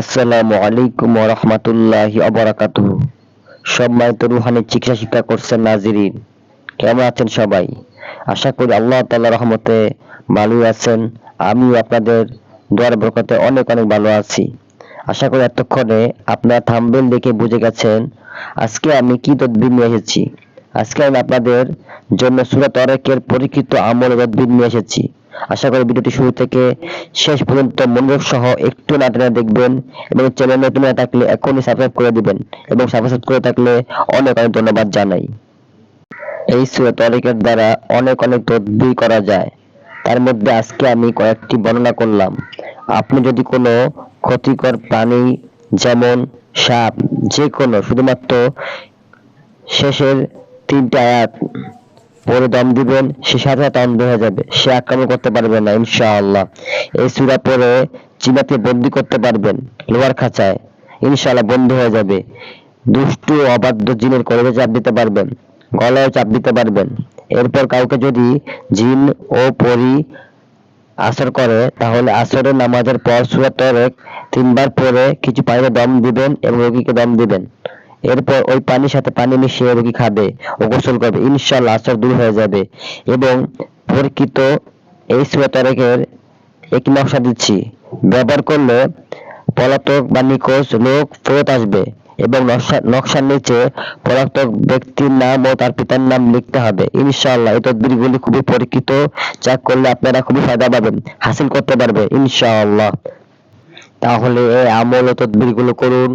আসসালামু আলাইকুম রহমতুল্লাহি অবরাকাতুহ সম্মানিত রুহানি চিকিৎসা শিক্ষা করছেন নাজিরিন, কেমন আছেন সবাই? আশা করি আল্লাহ তাআলা রহমতে ভালোই আছেন। আমিও আপনাদের দোয়ার বরকতে অনেক অনেক ভালো আছি। আশা করি এতক্ষণে আপনারা থাম্বেল দেখে বুঝে গেছেন আজকে আমি কি তদবির নিয়ে এসেছি। আজকে আমি আপনাদের জন্য সুরাত অরেকের পরীক্ষিত আমল তদবির নিয়ে এসেছি। আশা করি ভিডিওটি শুরু থেকে শেষ পর্যন্ত মনোযোগ সহ একটু না টেনে দেখবেন এবং চ্যানেল নতুন হয়ে থাকলে এখনই সাবস্ক্রাইব করে দিবেন এবং সাবস্ক্রাইব করে থাকলে অনেক অনেক ধন্যবাদ জানাই। এই সুরাত অরেকের দ্বারা অনেক অনেক তদবির করা যায়। তার মধ্যে আজকে আমি কয়েকটি বর্ণনা করলাম। আপনি যদি কোনো ক্ষতিকর প্রাণী যেমন সাপ যে কোনো শুধুমাত্র শেষের তিনটা আয়াত পরে দম দিবেন, সে সাথে সাথে হয়ে যাবে। সে আক্রমণ করতে পারবে না, ইনশাআল্লাহ। এই সূরা পরে চিনাতে বন্দি করতে পারবেন, লোহার খাঁচায়। ইনশাআল্লাহ বন্ধ হয়ে যাবে। দুষ্টু অবাধ্য জিনের কলেজে চাপ দিতে পারবেন গলায় চাপ দিতে পারবেন। এরপর কাউকে যদি জিন ও পরি আসর করে, তাহলে আসরের নামাজের পর সূরা তরেক তিনবার পরে কিছু পানিতে দম দিবেন এবং রোগীকে দম দিবেন। এরপর ওই পানির সাথে পানি মিশিয়ে রোগী খাবে ও গোসল করবে। ইনশাআল্লাহ আসর দূর হয়ে যাবে। এবং পরীক্ষিত এই সূরা তরেকের একটি নকশা দিচ্ছি। ব্যবহার করলে পলাতক বা নিখোঁজ লোক ফেরত আসবে এবং নকশা নকশার নিচে পলাতক ব্যক্তির নাম ও তার পিতার নাম লিখতে হবে। ইনশাআল্লাহ এই তদবিরগুলি খুবই পরীক্ষিত। যা করলে আপনারা খুবই ফায়দা পাবেন, হাসিল করতে পারবে, ইনশাআল্লাহ। তাহলে এই আমল ও তদবিরগুলো করুন,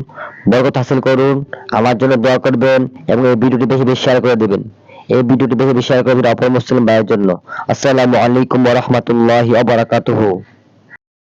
বরকত হাসিল করুন, আমার জন্য দোয়া করবেন এবং এই ভিডিওটি বেশি বেশি শেয়ার করে দিবেন। এই ভিডিওটি বেশি বেশি শেয়ার করবেন অপর মুসলিম ভাইয়ের জন্য। আসসালামু আলাইকুম ওয়া রাহমাতুল্লাহি ওয়া বারাকাতুহু।